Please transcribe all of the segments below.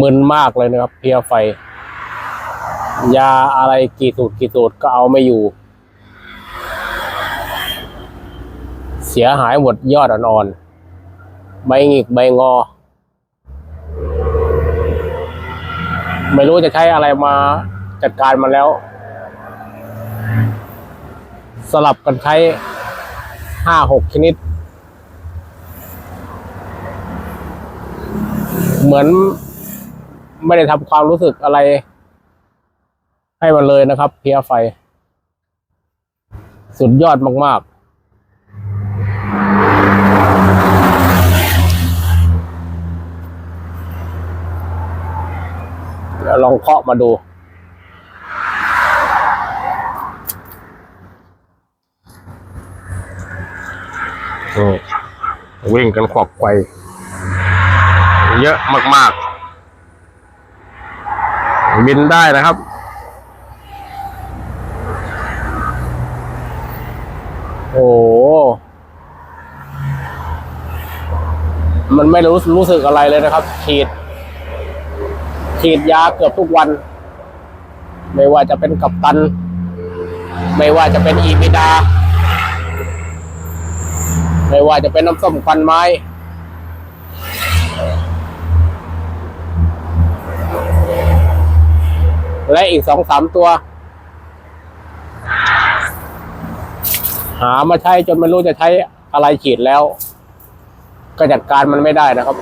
มึนมากเลยนะครับ เพียไฟ ยาอะไรกี่สูตรกี่สูตรก็เอาไม่อยู่ เสียหายหมดยอดอ่อนๆใบหงิกใบงอ ไม่รู้จะใช้อะไรมาจัดการมันแล้ว สลับกันใช้ห้าหกชนิด เหมือน ไม่ได้ทำความรู้สึกอะไร ให้มันเลยนะครับ เพียไฟ สุดยอดมากๆเดี๋ยวลองเคาะมาดูวิ่งกันขวักไขวเยอะมาก ๆ บินได้นะครับ โอ้มันไม่รู้รู้สึกอะไรเลยนะครับ ฉีด ฉีดยาเกือบทุกวัน ไม่ว่าจะเป็นกัปตัน ไม่ว่าจะเป็นอีพิดา ไม่ว่าจะเป็นน้ำส้มควันไม้ และอีกสองสามตัว หามาใช้จนไม่รู้จะใช้อะไรฉีดแล้ว ก็จัดการมันไม่ได้นะครับ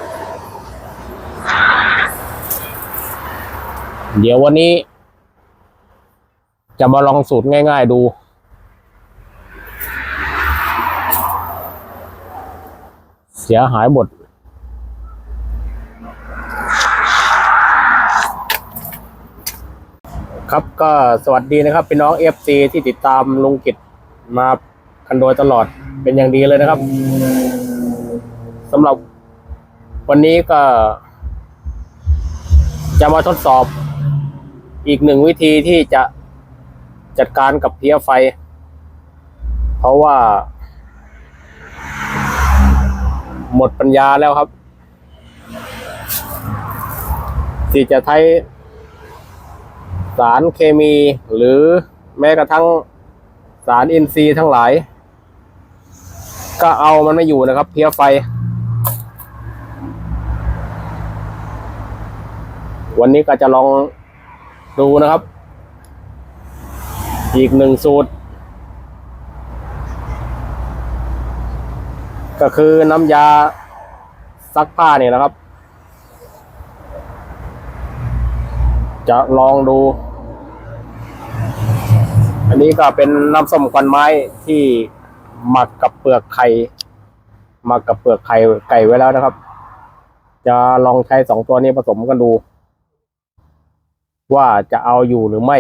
เดี๋ยววันนี้ จะมาลองสูตรง่าย ๆ ดูเสียหายหมด ครับก็สวัสดีนะครับพี่น้องเอฟซีที่ติดตามลุงกิจมากันโดยตลอดเป็นอย่างดีเลยนะครับสำหรับวันนี้ก็ จะมาทดสอบอีกหนึ่งวิธีที่จะจัดการกับเพี้ยไฟ เพราะว่า หมดปัญญาแล้วครับ ที่จะใช้ สารเคมี หรือแม้กระทั่งสารอินทรีย์ทั้งหลาย ก็เอามันไม่อยู่นะครับ เพี้ยไฟ วันนี้ก็จะลองดูนะครับ อีกหนึ่งสูตร ก็คือน้ำยาซักผ้าเนี่ยนะครับ จะลองดู อันนี้ก็เป็นน้ำส้มควันไม้ที่หมักกับเปลือกไข่หมักกับเปลือกไข่ไก่ไว้แล้วนะครับ จะลองใช้สองตัวนี้ผสมกันดู ว่าจะเอาอยู่หรือไม่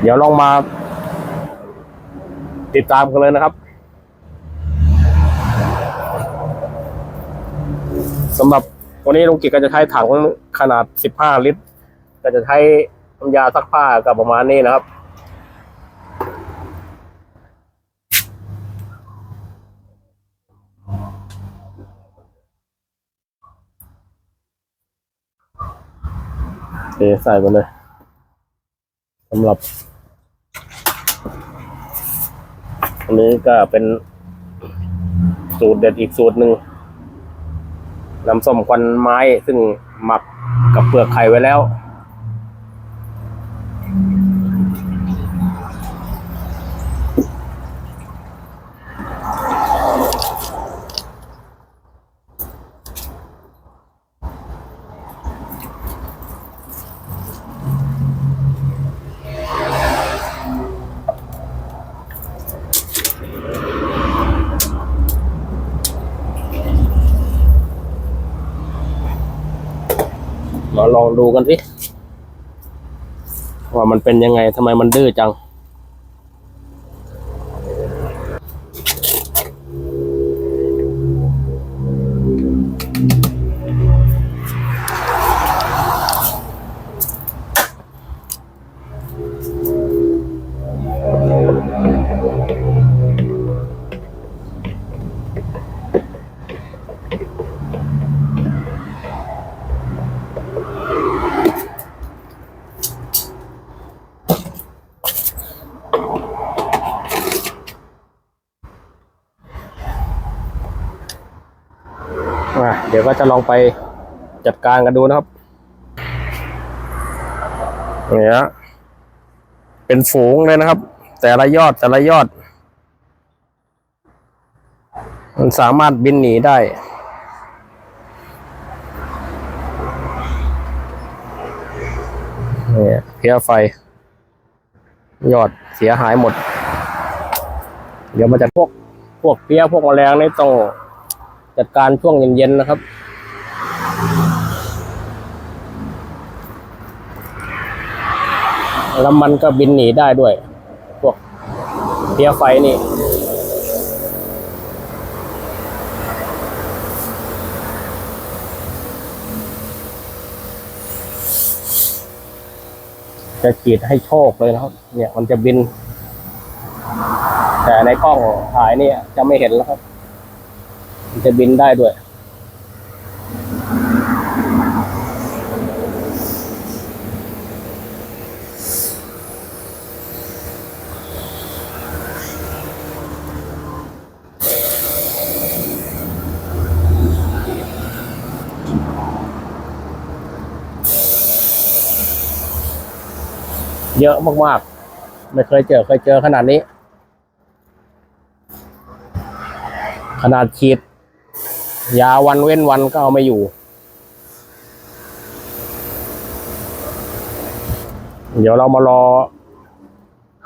เดี๋ยวลองมา ติดตามกันเลยนะครับสำหรับ วันนี้ลุงกิจก็จะใช้ถังขนาด 15 ลิตร ก็จะใช้น้ำยาซักผ้ากับประมาณนี้นะครับ เทใส่ไปเลยสำหรับ อันนี้ก็เป็นสูตรเด็ดอีกสูตรหนึ่ง น้ำส้มควันไม้ซึ่งหมักกับเปลือกไข่ไว้แล้ว มาลองดูกันสิว่ามันเป็นยังไงทำไมมันดื้อจังม เดี๋ยวก็จะลองไปจัดการกันดูนะครับเนี่ยเป็นฝูงเลยนะครับ แต่ละยอดแต่ละยอด มันสามารถบินหนีได้เนี่ยเพี้ยไฟ ยอดเสียหายหมด เดี๋ยวมาจัดพวก พวกเพี้ยพวกแมลงนี่ต้อง จัดการช่วงเย็นๆนะครับ แล้วมันก็บินหนีได้ด้วย พวกเพียไฟนี่จะขีดให้โชคเลยนะครับ เนี่ยมันจะบิน แต่ในกล้องถ่ายเนี่ยจะไม่เห็นแล้วครับ มันจะบินได้ด้วย เยอะมากๆ ไม่เคยเจอเคยเจอขนาดนี้ขนาดฉีด ยาวันเว้นวันก็เอาไม่อยู่ เดี๋ยวเรามารอ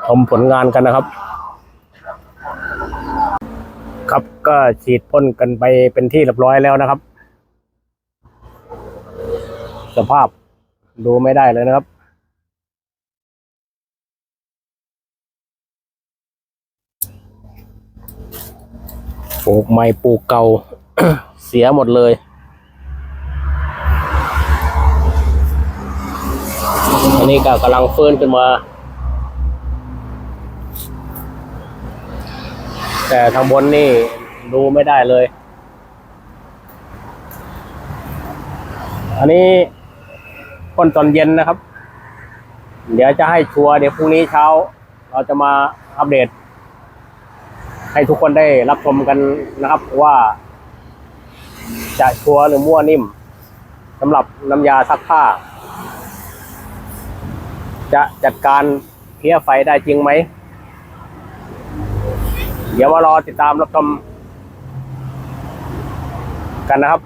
ชมผลงานกันนะครับ ครับก็ฉีดพ่นกันไปเป็นที่เรียบร้อยแล้วนะครับ สภาพดูไม่ได้เลยนะครับปลูกใหม่ปลูกเก่า เสียหมดเลย อันนี้ก็กำลังฟื้นขึ้นมา แต่ทางบนนี่ดูไม่ได้เลย อันนี้พ่นตอนเย็นนะครับ เดี๋ยวจะให้ชัวร์เดี๋ยวพรุ่งนี้เช้า เราจะมาอัปเดต ให้ทุกคนได้รับชมกันนะครับว่า จะชัวร์หรือมั่วนิ่มสำหรับน้ำยาซักผ้า จะจัดการเพี้ยไฟได้จริงไหม เดี๋ยวมารอติดตามรับชมกันนะครับ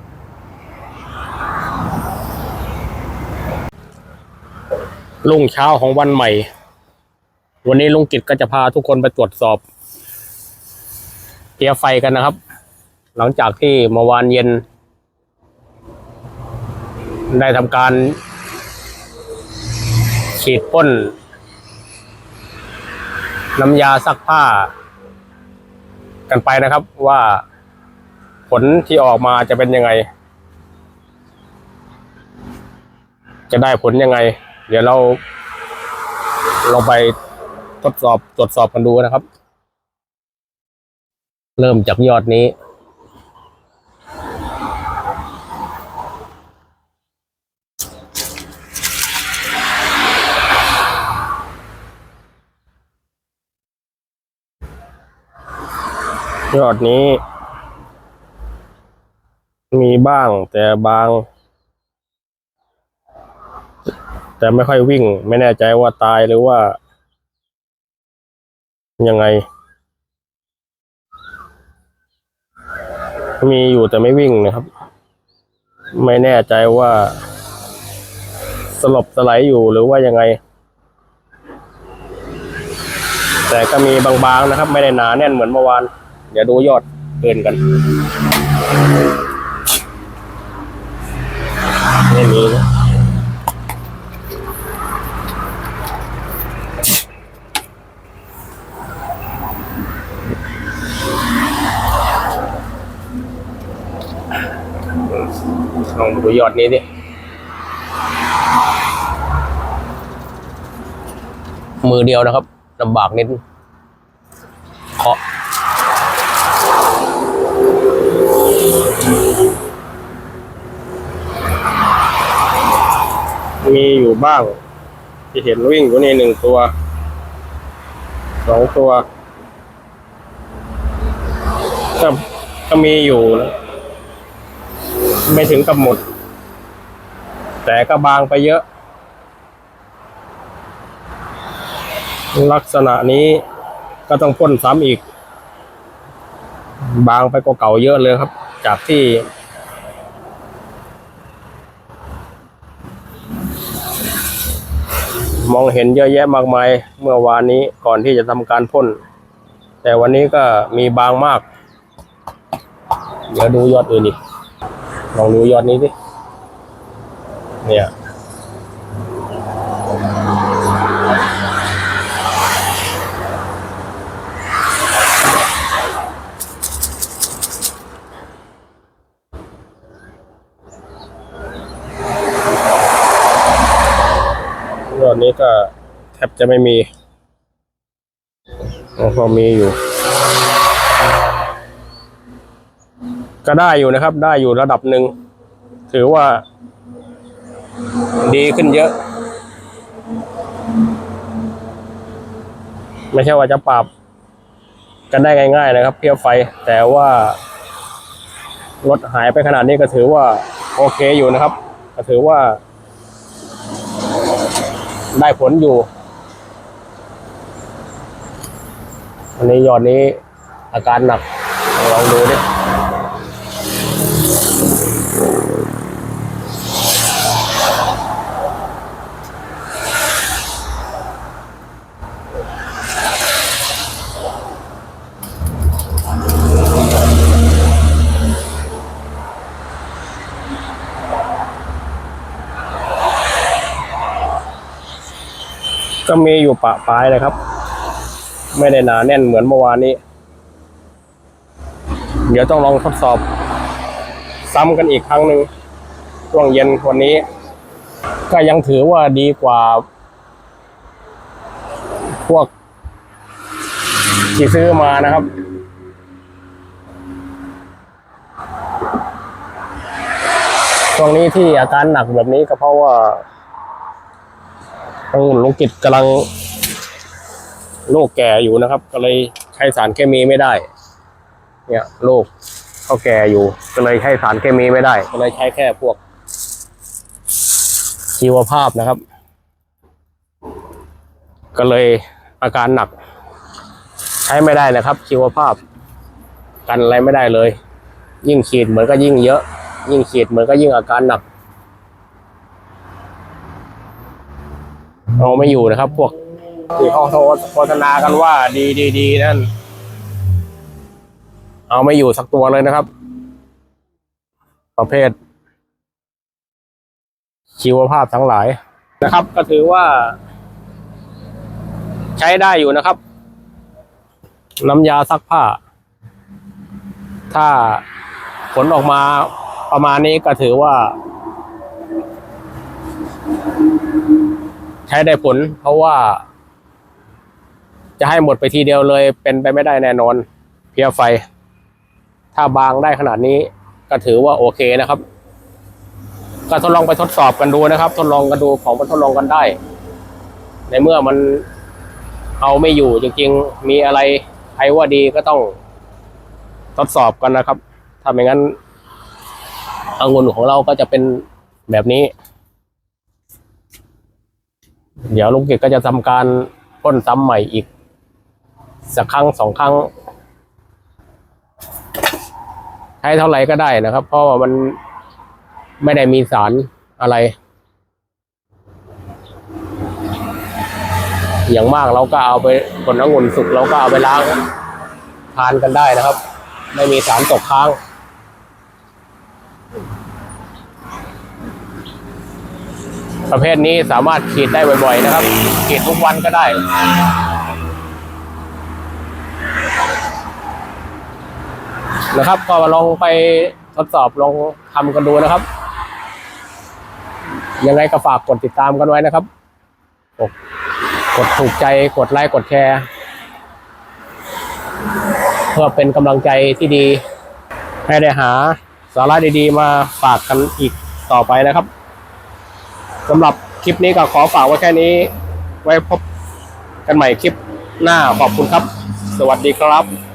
รุ่งเช้าของวันใหม่ วันนี้ลุงกิจก็จะพาทุกคนไปตรวจสอบเพี้ยไฟกันนะครับ หลังจากที่เมื่อวานเย็น ได้ทำการฉีดพ่นน้ำยาซักผ้า กันไปนะครับว่าผลที่ออกมาจะเป็นยังไง จะได้ผลยังไง เดี๋ยวเราลองไปทดสอบตรวจสอบกันดูนะครับ เริ่มจากยอดนี้ ยอดนี้ มีบ้างแต่บาง แต่ไม่ค่อยวิ่ง ไม่แน่ใจว่าตายหรือว่า ยังไง มีอยู่แต่ไม่วิ่งนะครับ ไม่แน่ใจว่า สลบสไลด์อยู่หรือว่ายังไงแต่ก็มีบางๆนะครับ ไม่ได้หนาแน่นเหมือนเมื่อวาน เดี๋ยวดูยอดเกินกันไม่มีนะลองดูยอดนี้ดิมือเดียวนะครับลำบากนิด มีอยู่บ้าง ที่เห็นวิ่งอยู่นี่หนึ่งตัวสองตัวก็ก็มีอยู่นะไม่ถึงกับหมด แต่ก็บางไปเยอะ ลักษณะนี้ก็ต้องพ่นซ้ำอีก บางไปกว่าเก่าเยอะเลยครับ จากที่ มองเห็นเยอะแยะมากมายเมื่อวานนี้ก่อนที่จะทำการพ่น แต่วันนี้ก็มีบางมาก เดี๋ยวดูยอดอื่นดิลองดูยอดนี้สิเนี่ย นี้ก็แทบจะไม่มีอ๋อพอมีอยู่ ก็ได้อยู่นะครับ ได้อยู่ระดับหนึ่ง ถือว่า ดีขึ้นเยอะ ไม่ใช่ว่าจะปรับ กันได้ง่าย ๆ นะครับเพียบไฟ แต่ว่ารถหายไปขนาดนี้ก็ถือว่า โอเคอยู่นะครับ ก็ถือว่า ได้ผลอยู่ อันนี้ยอดนี้อาการหนักลองดูดิ ก็มีอยู่ปะปลายเลยครับ ไม่ได้หนาแน่นเหมือนเมื่อวานนี้ เดี๋ยวต้องลองทดสอบ ซ้ำกันอีกครั้งหนึ่งช่วงเย็นวันนี้ ก็ยังถือว่าดีกว่า พวก ที่ซื้อมานะครับช่วงนี้ที่อาการหนักแบบนี้ก็เพราะว่า องุ่นลุงกิจกำลังโรคแก่อยู่นะครับ ก็เลยใช้สารเคมีไม่ได้ เนี่ยโรคเขาแก่อยู่ ก็เลยใช้สารเคมีไม่ได้ ก็เลยใช้แค่พวกชีวภาพนะครับ ก็เลยอาการหนัก ใช้ไม่ได้นะครับ ชีวภาพ กันอะไรไม่ได้เลย ยิ่งฉีดเหมือนก็ยิ่งเยอะ ยิ่งฉีดเหมือนก็ยิ่งอาการหนัก เอาไม่อยู่นะครับ พวกที่เขาโฆษณากันว่า ดีดีดีนั่น เอาไม่อยู่สักตัวเลยนะครับ ประเภท ชีวภาพทั้งหลายนะครับ ก็ถือว่า ใช้ได้อยู่นะครับ น้ำยาซักผ้า ถ้าผลออกมาประมาณนี้ก็ถือว่า ช้ได้ผล เพราะว่า จะให้หมดไปทีเดียวเลย เป็นไปไม่ได้แน่นอน เพียไฟ ถ้าบางได้ขนาดนี้ ก็ถือว่าโอเคนะครับ ก็ทดลองไปทดสอบกันดูนะครับ ทดลองกันดูของมันทดลองกันได้ ในเมื่อมันเอาไม่อยู่จริงๆ มีอะไรใครว่าดีก็ต้องทดสอบกันนะครับ ถ้าไม่งั้นองุ่นของเราก็จะเป็นแบบนี้ เดี๋ยวลุงเกิจก็จะทำการพ่นซ้ำใหม่อีก สักครั้งสองครั้ง ใช้เท่าไหร่ก็ได้นะครับ เพราะว่ามันไม่ได้มีสารอะไร อย่างมากเราก็เอาไปผลองุ่นสุกเราก็เอาไปล้างทานกันได้นะครับ ไม่มีสารตกค้าง ประเภทนี้สามารถขีดได้บ่อยๆนะครับ ขีดทุกวันก็ได้นะครับ ก็ลองไปทดสอบลองทำกันดูนะครับ ยังไงก็ฝากกดติดตามกันไว้นะครับ กดกดถูกใจกดไลค์กดแชร์เพื่อเป็นกำลังใจที่ดี ให้ได้หาสาระดีๆ มาฝากกันอีกต่อไปนะครับ สำหรับคลิปนี้ก็ขอฝากไว้แค่นี้ ไว้พบกันใหม่คลิปหน้าขอบคุณครับ สวัสดีครับ